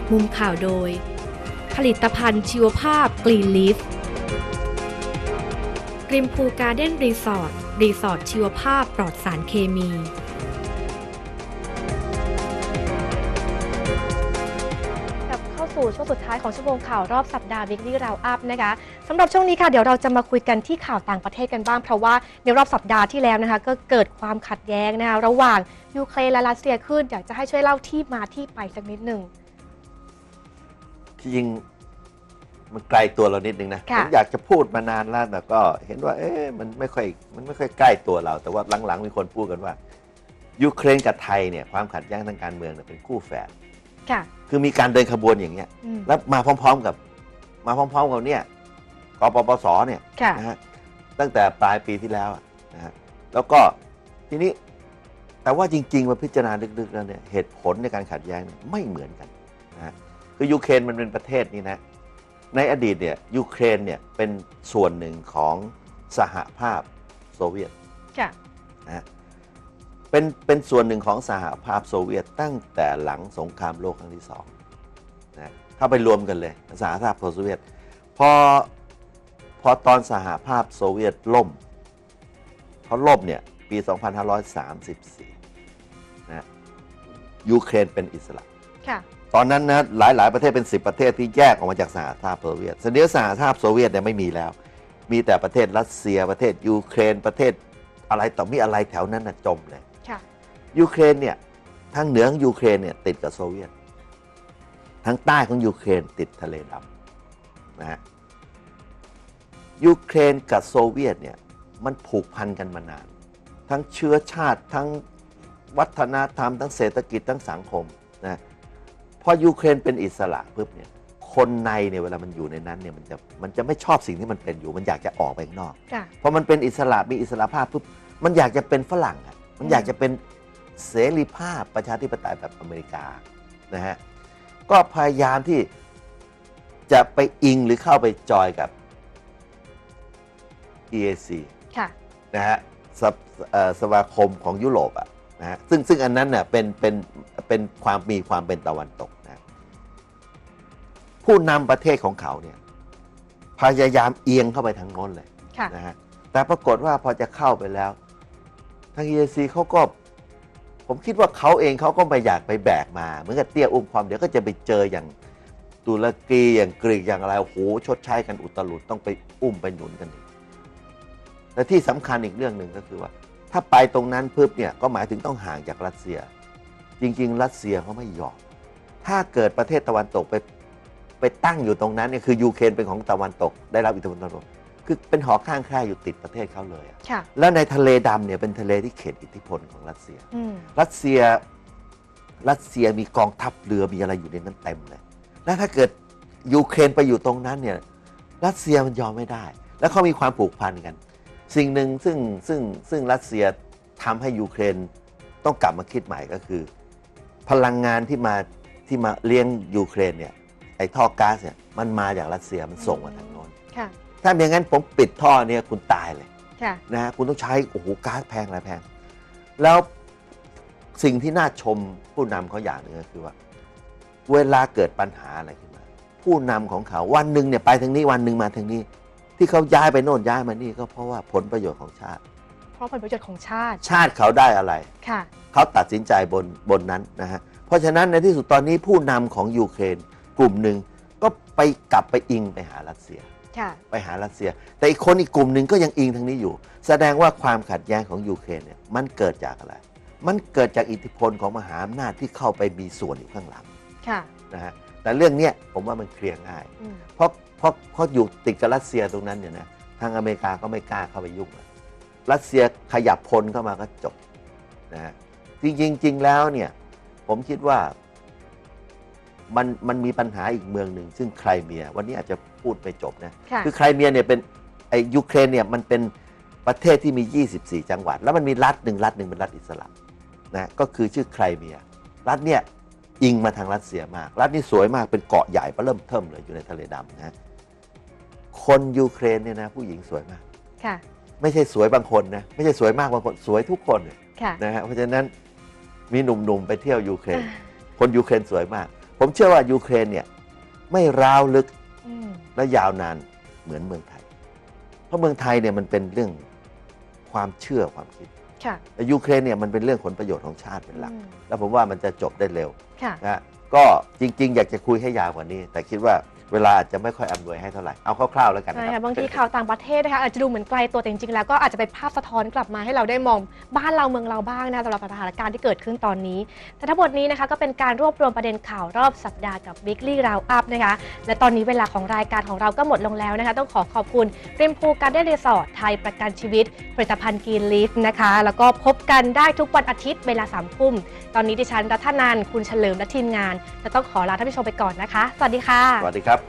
กมุมข่าวโดย ผลิตภัณฑ์ชีวภาพกรีนลิฟกริมพูการ์เด้นรีสอร์ทรีสอร์ทชีวภาพปลอดสารเคมี กลับเข้าสู่ช่วงสุดท้ายของชั่วโมงข่าวรอบสัปดาห์ Weekly Round Up นะคะสำหรับช่วงนี้ค่ะเดี๋ยวเราจะมาคุยกันที่ข่าวต่างประเทศกันบ้าง เพราะว่าในรอบสัปดาห์ที่แล้วนะคะก็เกิดความขัดแย้งนะคะระหว่างยูเครนและรัสเซียขึ้น อยากจะให้ช่วยเล่าที่มาที่ไปสักนิดหนึ่ง ที่จริงมันไกลตัวเรานิดนึงนะค่ะผมอยากจะพูดมานานแล้วแต่ก็เห็นว่า เอ๊ะมันไม่ค่อยมันไม่ค่อยใกล้ตัวเรา แต่ว่าหลังๆมีคนพูดกันว่ายูเครนกับไทยเนี่ยความขัดแย้งทางการเมืองเนี่ยเป็นคู่แฝดค่ะคือมีการเดินขบวนอย่างเงี้ยอืมแล้วมาพร้อม ๆกับ มาพร้อม ๆ กับเนี่ยกปปสเนี่ยค่ะนะฮะตั้งแต่ปลายปีที่แล้วอะนะฮะแล้วก็ทีนี้แต่ว่าจริงๆมาพิจารณาลึกๆแล้วเนี่ยเหตุผลในการขัดแย้งเนี่ยไม่เหมือนกันนะฮะ คือยูเครนมันเป็นประเทศนี้นะ ในอดีตเนี่ยยูเครนเนี่ยเป็นส่วนหนึ่งของสหภาพโซเวียตค่ะนะฮะเป็นเป็นส่วนหนึ่งของสหภาพโซเวียตตั้งแต่หลังสงครามโลกครั้งที่สองนะเข้าไปรวมกันเลยสหภาพโซเวียตพอพอตอนสหภาพโซเวียตล่มเขาล่มเนี่ยปี 2534นะยูเครนเป็นอิสระค่ะ ตอนนั้นนะหลายหลายๆ ประเทศเป็น 10 ประเทศที่แยกออกมาจากสหภาพโซเวียตเสนอสหภาพโซเวียตเนี่ยไม่มีแล้ว มีแต่ประเทศรัสเซียประเทศยูเครนประเทศอะไรต่อมีอะไรแถวนั้นนะจมเลยค่ะยูเครนเนี่ยทางเหนือของยูเครนเนี่ยติดกับโซเวียตทางใต้ของยูเครนติดทะเลดำนะฮะยูเครนกับโซเวียตเนี่ยมันผูกพันกันมานาน ทั้งเชื้อชาติทั้งวัฒนธรรม ทั้งเศรษฐกิจทั้งสังคมนะ พอยูเครนเป็นอิสระปุ๊บเนี่ยคนในเนี่ยเวลามันอยู่ในนั้นเนี่ยมันจะมันจะไม่ชอบสิ่งที่มันเป็นอยู่ มันอยากจะออกไปข้างนอกค่ะ พอมันเป็นอิสระมีอิสระภาพปุ๊บมันอยากจะเป็นฝรั่งอะมันอยากจะเป็นเสรีภาพประชาธิปไตยแบบอเมริกานะฮะก็พยายามที่จะไปอิงหรือเข้าไปจอยกับ EAC ค่ะ นะฮะสภเอ่อสมาคมของยุโรปอะนะฮะซึ่งซึ่งอันนั้นเน่ยเป็นเป็นเป็นความมีความเป็นตะวันตกนะ ผู้นำประเทศของเขาเนี่ยพยายามเอียงเข้าไปทางโน้นเลยค่ะ นะฮะแต่ปรากฏว่าพอจะเข้าไปแล้ว ทาง EAC เขาก็ ผมคิดว่าเขาเองเขาก็ไม่อยากไปแบกมา เหมือนกับเตี้ยอุ้มความเดี๋ยวก็จะไปเจออย่างตุรกีอย่างกรีกอย่างอะไรโอ้โหชดใช้กันอุตลุดต้องไปอุ้มไปหนุนกันอีกและที่สำคัญอีกเรื่องหนึ่งก็คือว่า ถ้าไปตรงนั้นปุ๊บเนี่ยก็หมายถึงต้องห่างจากรัสเซีย จริง ๆ รัสเซียเขาไม่ยอม ถ้าเกิดประเทศตะวันตกไป ไปตั้งอยู่ตรงนั้นเนี่ยคือยูเครนเป็นของตะวันตก ได้รับอิทธิพลตะวันตกคือเป็นหอข้างแคร่อยู่ติดประเทศเขาเลยอะค่ะ แล้วในทะเลดำเนี่ยเป็นทะเลที่เขตอิทธิพลของรัสเซีย อืม รัสเซียรัสเซียมีกองทัพเรือมีอะไรอยู่ในนั้นเต็มเลย แล้วถ้าเกิดยูเครนไปอยู่ตรงนั้นเนี่ยรัสเซียมันยอมไม่ได้ แล้วเขามีความผูกพันกัน สิ่งหนึ่งซึ่งซึ่งซึ่งรัสเซียทำให้ยูเครนต้องกลับมาคิดใหม่ก็คือ พลังงานที่มาที่มาเลี้ยงยูเครนเนี่ย ไอ้ท่อก๊าซเนี่ยมันมาจากรัสเซียมันส่งมาทางโน้นค่ะ ถ้าอย่างนั้นผมปิดท่อเนี่ยคุณตายเลยค่ะ นะฮะคุณต้องใช้โอ้โหก๊าซแพงอะไรแพง แล้วสิ่งที่น่าชมผู้นำเขาอย่างหนึ่งก็คือว่า เวลาเกิดปัญหาอะไรขึ้นมา ผู้นำของเขาวันหนึ่งเนี่ยไปทางนี้วันหนึ่งมาทางนี้ ที่เขาย้ายไปโน่นย้ายมานี่ก็เพราะว่าผลประโยชน์ของชาติ เพราะผลประโยชน์ของชาติ ชาติเขาได้อะไร ค่ะ เขาตัดสินใจบนบนนั้นนะฮะ เพราะฉะนั้นในที่สุดตอนนี้ผู้นำของยูเครน กลุ่มหนึ่งก็ไปกลับไปอิงไปหารัสเซีย ค่ะ ไปหารัสเซีย แต่อีกคนอีกกลุ่มหนึ่งก็ยังอิงทางนี้อยู่ แสดงว่าความขัดแย้งของยูเครนเนี่ยมันเกิดจากอะไร มันเกิดจากอิทธิพลของมหาอำนาจที่เข้าไปมีส่วนอยู่ข้างหลังค่ะ นะฮะแต่เรื่องเนี้ยผมว่ามันเคลียร์ง่าย อืม เพราะเพราะเพราะอยู่ติดกับรัสเซียตรงนั้นเนี่ยนะทางอเมริกาก็ไม่กล้าเข้าไปยุ่งเลยรัสเซียขยับพลเข้ามาก็จบนะฮะจริงๆจริงแล้วเนี่ยผมคิดว่า มันมันมีปัญหาอีกเมืองหนึ่งซึ่งไครเมีย วันนี้อาจจะพูดไปจบนะค่ะ คือไครเมียเนี่ยเป็นไอยูเครนเนี่ยมันเป็นประเทศที่มี 24 จังหวัด แล้วมันมีรัฐหนึ่งรัฐหนึ่งเป็นรัฐอิสระนะก็คือชื่อไครเมีย รัฐเนี่ยอิงมาทางรัสเซียมาก รัฐนี้สวยมากเป็นเกาะใหญ่เริ่มเทิมเลยอยู่ในทะเลดำนะคนยูเครนเนี่ยนะผู้หญิงสวยมาก ค่ะ ไม่ใช่สวยบางคนนะไม่ใช่สวยมากบางคนสวยทุกคนเนี่ยค่ะ นะฮะเพราะฉะนั้นมีหนุ่มๆไปเที่ยวยูเครน คนยูเครนสวยมาก ผผมเชื่อว่ายูเครนเนี่ยไม่ร้าวลึกอืมและยาวนานเหมือนเมืองไทย เพราะเมืองไทยเนี่ยมันเป็นเรื่องความเชื่อความคิดค่ะแต่ยูเครนเนี่ยมันเป็นเรื่องผลประโยชน์ของชาติเป็นหลักอืมแล้วผมว่ามันจะจบได้เร็วค่ะนะฮะก็จริง ๆ อยากจะคุยให้ยาวกว่านี้ แต่คิดว่า เวลาอาจจะไม่ค่อยอำนวยให้เท่าไหร่ เอาคร่าวๆแล้วกันใช่นะคค่ะรับบางทีข่าวต่างประเทศนะคะอาจจะดูเหมือนไกลตัวแต่จริงๆแล้วก็อาจจะเป็นภาพสะท้อนกลับมาให้เราได้มองบ้านเราเมืองเราบ้างนะสำหรับสถานการณ์ที่เกิดขึ้นตอนนี้ แต่ทั้งหมดนี้นะคะก็เป็นการรวบรวมประเด็นข่าวรอบสัปดาห์กับ Weekly Round Up นะคะและตอนนี้เวลาของรายการของเราก็หมดลงแล้วนะคะ ต้องขอขอบคุณริมพูการได้รีสอร์ทไทยประกันชีวิต ผลิตภัณฑ์กีนลีฟนะคะ แล้วก็พบกันได้ทุกวันอาทิตย์เวลาสามทุ่มตอนนี้ดิฉันรัฐนันท์คุณเฉลิมและทีมงานจะต้องขอลาท่านผู้ชมไปก่อนนะคะ สวัสดีค่ะ สวัสดีครับ